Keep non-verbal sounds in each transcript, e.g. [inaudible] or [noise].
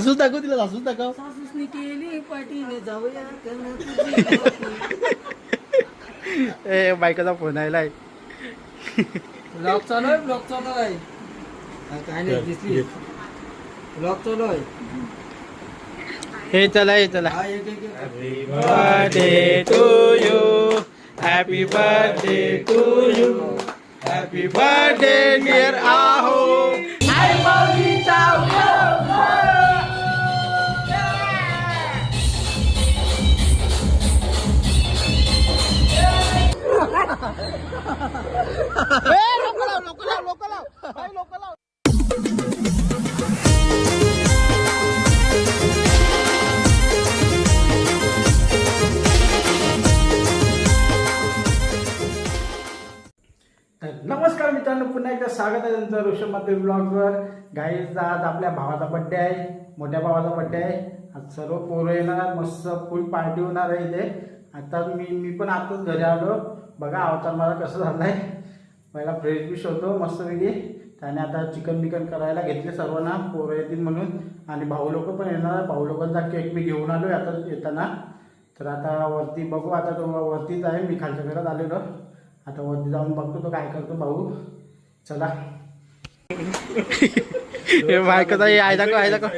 हसूच दाखव तिला हसूच दाखव. सासूसनी केली पाठीने जाऊया. तुझी. [laughs] ए बायकोचा फोन आलाय ब्लॉग चालू आहे ब्लॉग चालू आहे. हा, काय नाही दिसली. ब्लॉग चालू आहे. हे चला हे चला. हा एक एक एक. Birthday to you happy birthday to you happy birthday dear आहो आपल्या ब्लॉगवर गाईज आज आपल्या भावाचा बड्डे आहे. मोठ्या भावाचा बड्डे आहे. आज सर्व पोरं येणार. मस्त फुल पार्टी होणार आहे इथे. आता मी मी पण आताच घरी आलो. बघा अवतार मला कसं झालं आहे पहिला फ्रेश बिश होतो मस्तपैकी. त्याने आता चिकन बिकन करायला घेतले सर्वांना. पोरं येतील म्हणून. आणि भाऊ लोक पण येणार भाऊ लोकांचा केक मी घेऊन आलो आता येताना. तर आता वरती बघू. आता तो वरतीच आहे. मी खालच्या घरात आलेलो. आता वरती जाऊन बघतो तो काय करतो भाऊ. चला. बायकोचा आहे दाखव आहे दाखव.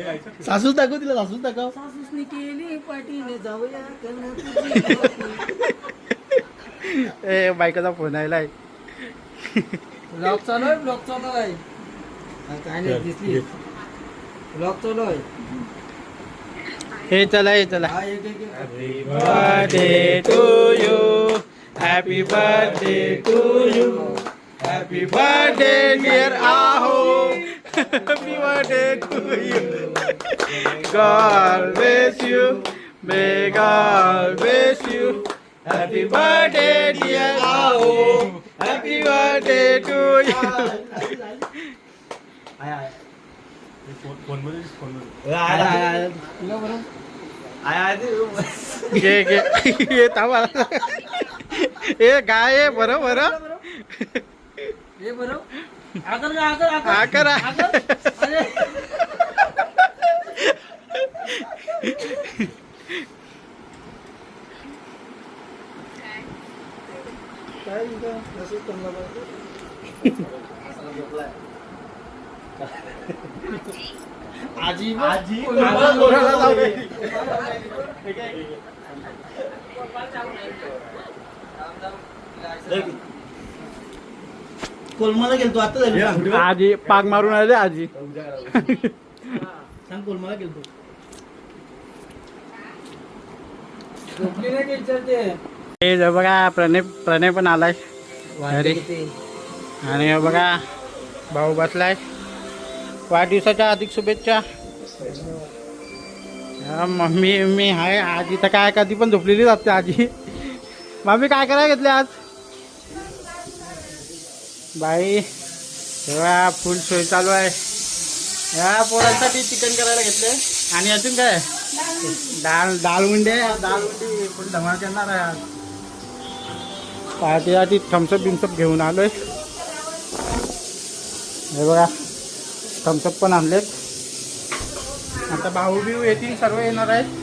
सासूच दाखव तिला सासूच दाखव. सासूसनी केली पाठीने जाऊया. ए बायकोचा फोन आलाय ब्लॉग चालू आहे ब्लॉग चालू आहे. हा, काय नाही दिसली. ब्लॉग चालू आहे. हे चला हे हा. Birthday to you happy birthday to you happy birthday dear आहो happy birthday to you God bless you may God bless you happy birthday dear आहो happy birthday to you phone बरं घे घे हे थांबा. ए गाय बरं बरं. आकर का आकर आकर हा करा अरे काय इथं असंच करणार बरं. आजी आजी कोणाला जाऊ दे. कोलमाला गेलतो आता झाली आजी पाक मारून आले आजी. सांग कोलमाला गेलतो. झोपली नाही की विचारते हे जे बघा प्रणय प्रणय पण आलाय. आणि हे बघा भाऊ बसलाय. वाढदिवसाच्या अधिक शुभेच्छा. हा, मम्मी मी आहे आजी तर काय कधी पण झोपलेली असते आजी. मम्मी काय करायला घेतले आज? बाई तेव्हा फुल सोय चालू आहे. ह्या पोरांसाठी चिकन करायला घेतले. आणि अजून काय? डाळ डाळ मुंडे. डाळ मुंडी फुल धमाल करणार आहे आज? पार्टीसाठी थम्सअप बिम्सअप घेऊन आलोय. हे बघा थम्सअप पण आणलेत. आता भाऊ बिऊ येतील सर्व येणार आहेत.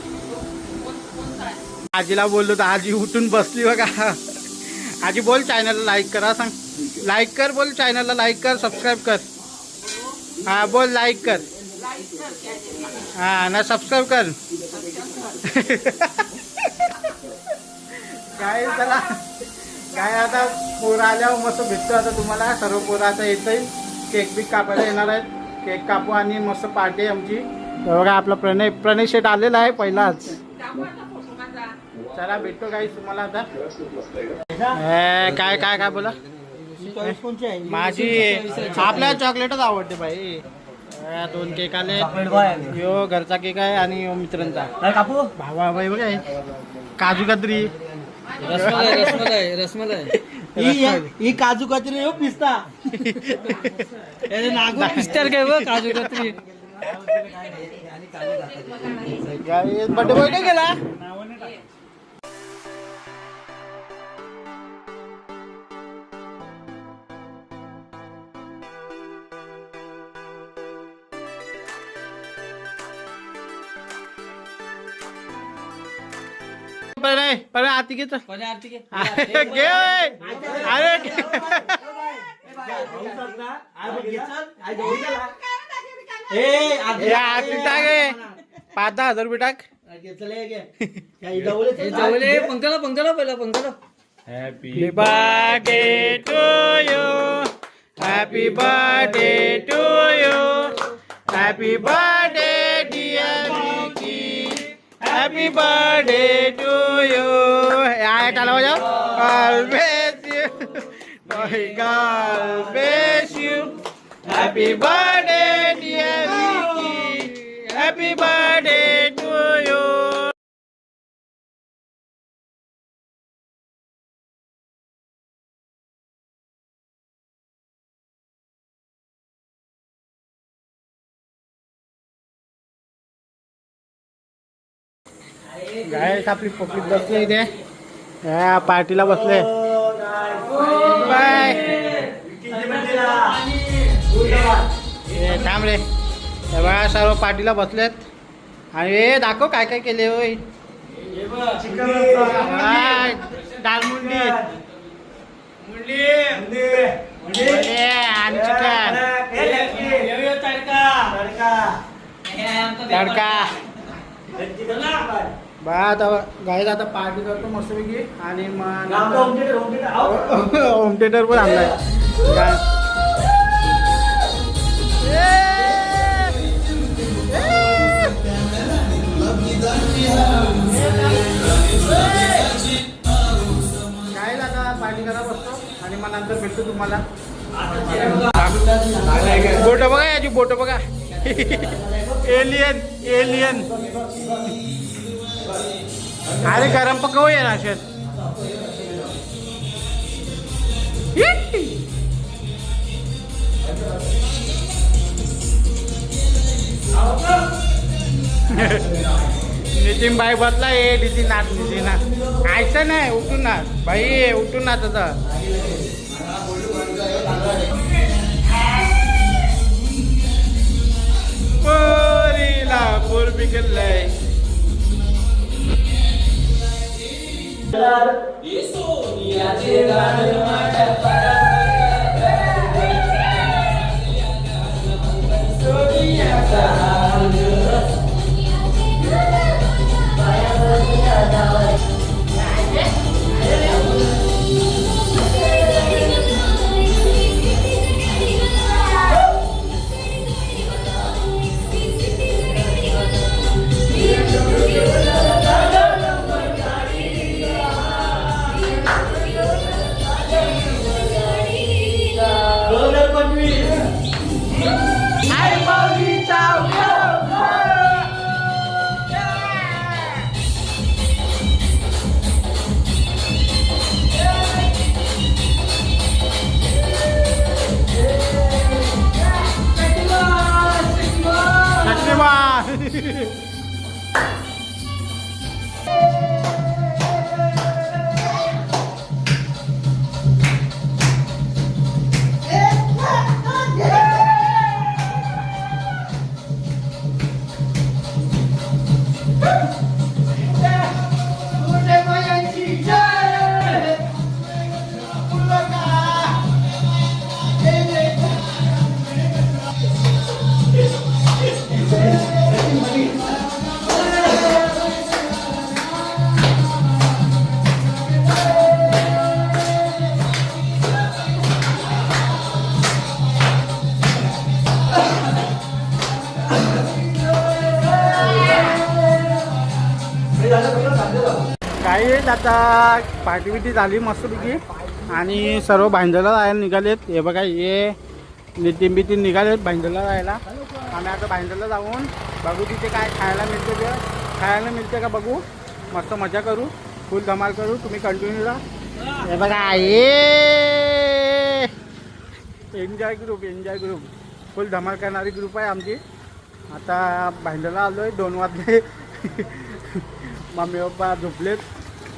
आजीला बोललो तर आजी उठून बसली बघा. आजी बोल चॅनलला लाईक करा सांग. लाईक कर बोल चॅनलला लाईक कर सबस्क्राईब कर. हा बोल लाईक कर. हा ना सबस्क्राईब कर. [laughs] काय चला? काय आता पोरं आल्यावर मस्त भेटतो आता तुम्हाला. सर्व पोरं आता येतंय. केक बिक कापायला येणार आहेत. केक कापू आणि मस्त पार्टी आमची. बघा आपला प्रणय प्रणय शेट आलेला आहे पहिलाच. चला भेटतो काही तुम्हाला आता. काय काय काय बोला? माझी आपल्याला चॉकलेटच आवडते भाई अ, दोन केक आले. यो घरचा केक आहे आणि यो मित्रांचा. काय कापू भावा भाई बघा हे. काजू कतरी. रसमलाई रसमलाई रसमलाई. [laughs] ही ही काजू कतरी हो पिस्ता. [laughs] नागू पिस्टर काय हो काजू कतरी. बड्डे बॉय काय गेला प्रणय प्रणय आती घे चल. पहिले आरती घे अरे घे. अरे. हे आती टाक हे. पाच दहा हजार रुपये टाक हे पंकला पंकला पहिला पंकला Happy birthday to you. Happy birthday to you. Happy birthday, dear Vicky. Happy birthday you. I একটা you. I'll miss you. My girl miss you. Happy birthday dear Vicky happy birthday. Guys आपली public बसले इथे. या पार्टीला बसले. Bye ए, थांब रे. हे बघा सर्व पार्टीला बसलेत. आणि हे दाखव काय काय केले होय. हाय, दालमुंडी मुंडी. आणि चिकन. तडका. बा आता गाईज आता पार्टी करतो मस्तपैकी. आणि मग होम थिएटर पण आणलाय. गाईज आता पार्टी करा बसतो. आणि मग नंतर भेटतो तुम्हाला. बोट बघा याची बोट बघा. [laughs] एलियन एलियन अरे गरम पकव ये ना शेत. [laughs] नितीन बाई बसला ये नितीन नाथ नितीन नाथ. ऐसा नाही उठून नाथ. बाई उठून ना तसं पोरीला पोर बिघडलंय Yeah. काही आता पार्टी बिटी झाली मस्तपैकी. आणि सर्व भांडला जायला निघालेत. हे बघा हे नितीन बितीन निघालेत भांडला जायला. आम्ही आता भांडला जाऊन बघू तिथे काय खायला मिळते ते. खायला मिळते का बघू? मस्त मजा करू. फुल धमाल करू. तुम्ही कंटिन्यू राहा. हे बघा ये enjoy group enjoy group full धमाल करणारी ग्रुप आहे आमची. आता भांडला आलो आहे दोन वाजले. [laughs] Mummy papa झोपलेत.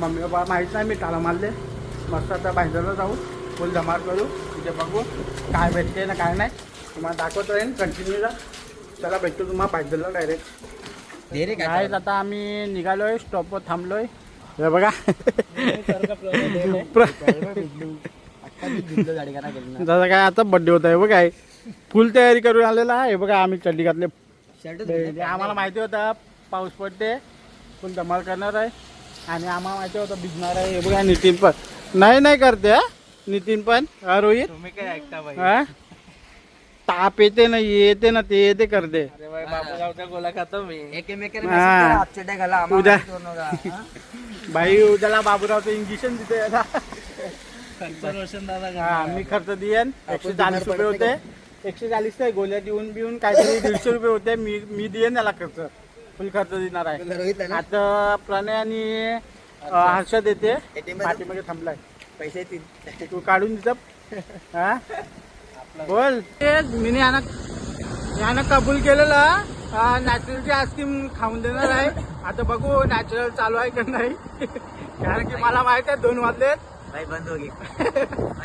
मम्मी पप्पा माहीत नाही मी टाळा मारले. मस्त आता भांडला जाऊ. फुल धमाल करू. तिथे बघू काय भेटते ना काय नाही. तुम्हाला दाखवतो राहीन कंटिन्यू राहा चला भेटतो तुम्हाला भांडला डायरेक्ट [laughs] काय आता आम्ही निघालो आहे स्टॉपवर थांबलो आहे हे बघा. जसं काय आता बड्डे होत आहे बघा फुल तयारी करून आलेला आहे. बघा आम्ही चड्डी घातले. ते आम्हाला माहिती होतं पाऊस पडते. फुल धमाल करणार आहे. आणि आम्हाला माहिती होतं भिजणार आहे. हे बघा नितीन पण. नाही नाही करते हा? नितीन पण? हा रोहित? तुम्ही काय ऐकता बाई? हा? ताप येते ना येते ना ते येते करते. अरे बाई बापूगावचा गोला खातो मी. एकमेकाला हा. आपचड्या घाला उद्या. आम्हाला बाई उद्याला बाबूरावचं इंजेक्शन देते आता. रोशन दादा हा मी खर्च देईन. एकशे चाळीस रुपये होते. एकशे चाळीस काय गोळ्या देऊन बिऊन काहीतरी दीडशे रुपये होते. मी मी देईन त्याला खर्च. फुल खर्च देणार आहे. आता प्रणय आणि हर्षद येते. ATM मध्ये? पाठीमागे थांबलाय. पैसे येतील. तू काढून देत हा? बोल. मी यानं यानं कबूल केलेलं नॅचरलची आईस्क्रीम खाऊन देणार आहे. आता बघू नॅचरल चालू आहे का नाही. कारण की मला माहीत आहे दोन वाजलेत भाई बंद हो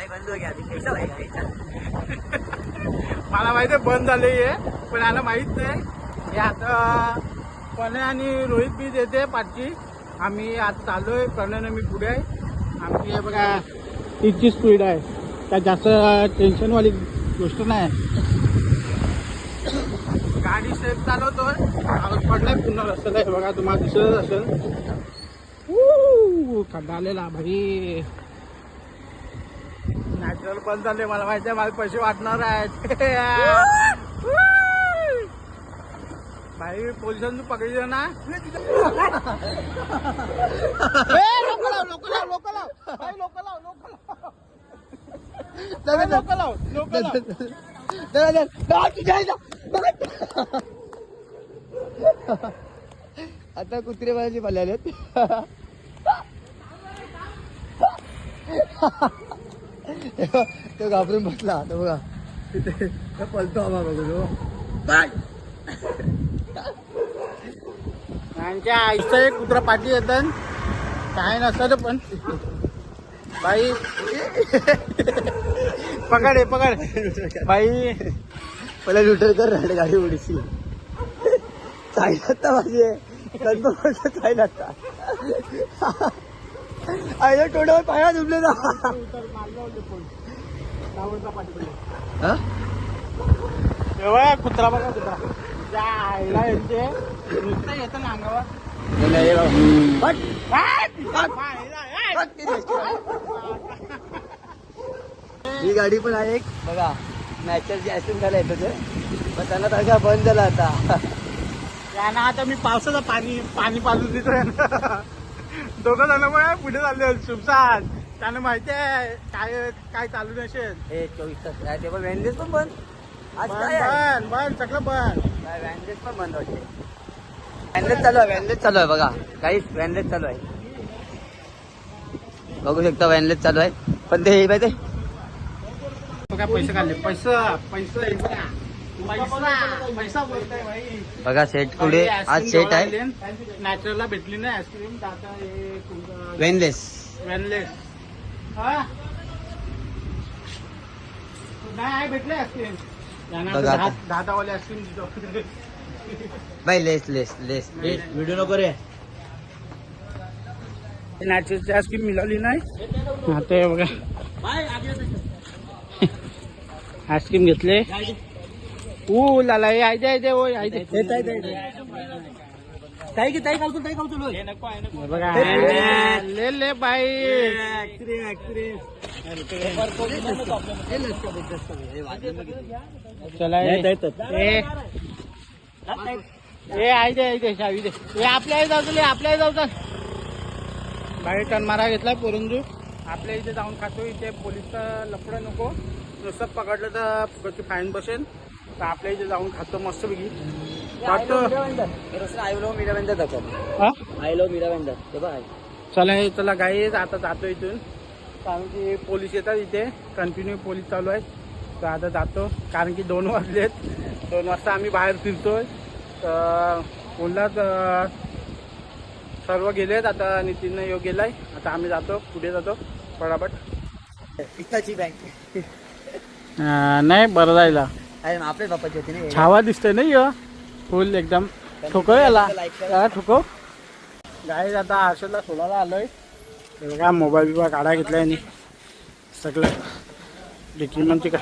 बंद हो गया. [laughs] मला माहिती आहे बंद झाले पण याला माहीत नाही. हे आता प्रणय आणि रोहित बी देते पाठची. आम्ही आज चालू आहे प्रणयनं मी पुढे आहे. आमची हे बघा तिची स्पीड आहे. काय जास्त टेन्शनवाली गोष्ट नाही. गाडी सेफ चालवतोय. आवाज पडलाय पूर्ण रस्त्याला हे बघा तुम्हाला दिसत असेल. कंटाळलेला आलेला भाई. नॅचरल पण झाले मला माहिती आहे माझे पैसे वाटणार आहेत. [laughs] भाई पोलिसांनी पकडले ना. लोकं लाव, लोकं लाव, लोकं लाव. भाई, लोकं लाव, लोकं लाव. लोकं लाव, लोकं लाव. आता कुत्रे पल्ले आलेत. तो घाबरून बसला तो बघा. पलतो आम्हा बघू तो यांच्या आईचं एक कुत्रा पाठी येतं काय नसतं पण. बाई पकड पकड. बाई पहिला लुटर कर राहिले गाडी उडीची चालत माझे. कन्फर्म चालत आयला टोडावर पाया झुबले ना. हा? कुत्रा बघा कुत्रा. आईला यांचे नुसतं येतं ना अंगावर हे गाडी पण आहे एक. बघा मॅचरची आयस्क्रीम खायला येतो ते. पण त्यांना तारखा बंद झाला आता. त्यांना आता मी पावसाचं पाणी पाणी पाजून देतोय दोघं मग पुढे चालले सुमसाद त्यांना माहिती आहे काय काय चालू नसेल हे चोवीस तास. आहे ते पण वॅनलेस पण बंद. आज बंद काय आहे? बंद बंद सगळं बंद. काय वॅनलेस पण बंद होते. वॅनलेस चालू आहे वॅनलेस चालू आहे बघा. काहीच वॅनलेस चालू आहे. बघू शकता वॅनलेस चालू आहे. पण ते हे काय पैसे काढले पैसा पैसा बघा. सेट पुढे आज सेट आहे. नॅचरलला भेटली नाही आईस्क्रीम आता वेनलेस वेनलेस नाही आहे भेटले आईस्क्रीम बघा आता. दहा दहावाले लेस लेस लेस. व्हिडिओ नको रे. नॅचरलची आईस्क्रीम मिळाली नाही. आता हे बघा. आईस्क्रीम घेतले. ऊ लाला हे दे दे ओय आहे दे. ताई की ताई खाऊ ताई खाऊ बघा. ले ले बाई. चला ए. आई दे आई दे शावी दे. ए आपल्या जाऊ आपल्या जाऊ घेतलाय पोरंजू आपल्या इथे जाऊन खातो इथे पोलीसचं लफडं नको. नुसतं पकडलं तर फाईन बसेल. तर आपल्या इथे जाऊन खातो मस्त पैकी वाटतो आय लो मीरा वेंदर दाखव. हा? आय लो मीरा वेंदर ते बघ चला हे चला गाई आता जातो इथून. कारण की पोलीस येतात इथे. कंटिन्यू पोलीस चालू आहेत. तर आता जातो. कारण की दोन वाजलेत दोन वाजता आम्ही बाहेर फिरतोय. तर कोल्हाच सर्व गेलेत. आता नितीन योग गेलाय. आता आम्ही जातो. पुढे जातो. पटापट. बँक नाही बरं जायला. अरे आपल्या बापाची होती ना छावा दिसतोय नाही फुल एकदम. ठोको याला. याला ठोको गाडी आता हर्षदला सोडायला आलोय. हे बघा मोबाईल बिबाईल काढा घेतलाय आणि सगळं. डिकी म्हणते का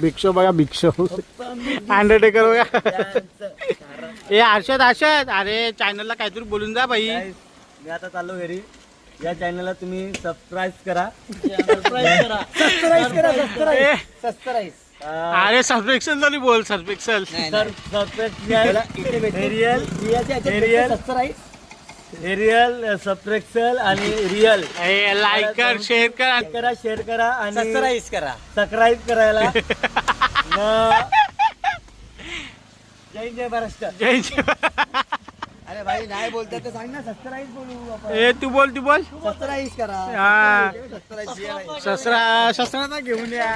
भिक्षो बघा भिक्षो. अंडरटेकर बघा. [laughs] ए हर्षद हर्षद अरे चॅनलला काहीतरी बोलून जा बाई. मी आता चाललो घरी. या चॅनलला तुम्ही सबस्क्राईब करा. सबस्क्राईब करा. [laughs] सबस्क्राईब [laughs] ए, सबस्क्राईब अं, अरे सबस्क्रिप्शन तरी बोल Ariel. सबस्क्राईब हेरियल सबस्क्रिप्शन आणि रियल लाईक कर शेअर कर. करा शेअर करा आणि सबस्क्राईब करा. सबस्क्राईब करायला. [laughs] जय जय महाराष्ट्र. जय शिव- [laughs] अरे भाई नाही बोलतात तर सांग ना बोलू आपण. ए तू बोल तू बोल. करा. हा. शस्त्रा शस्त्रांना घेऊन या.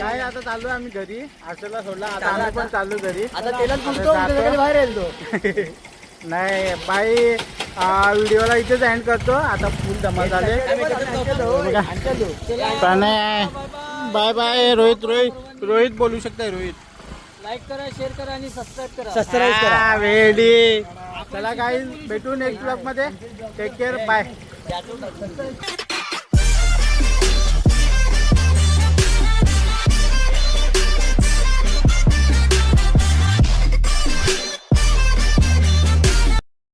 काय आता चाललो आम्ही घरी. हर्षदला सोडला आता आम्ही पण चाललो. घरी. आता तेलात बाहेर येतो [laughs] नाही बाई व्हिडिओला इथेच एंड करतो. आता फुल जमा झाले. Pranay bye bye Rohit Rohit. Rohit बोलू शकताय रोहित. लाईक करा शेअर करा आणि सबस्क्राईब करा. सबस्क्राईब करा वेडी. चला काही भेटून एक ब्लॉगमध्ये. Take care bye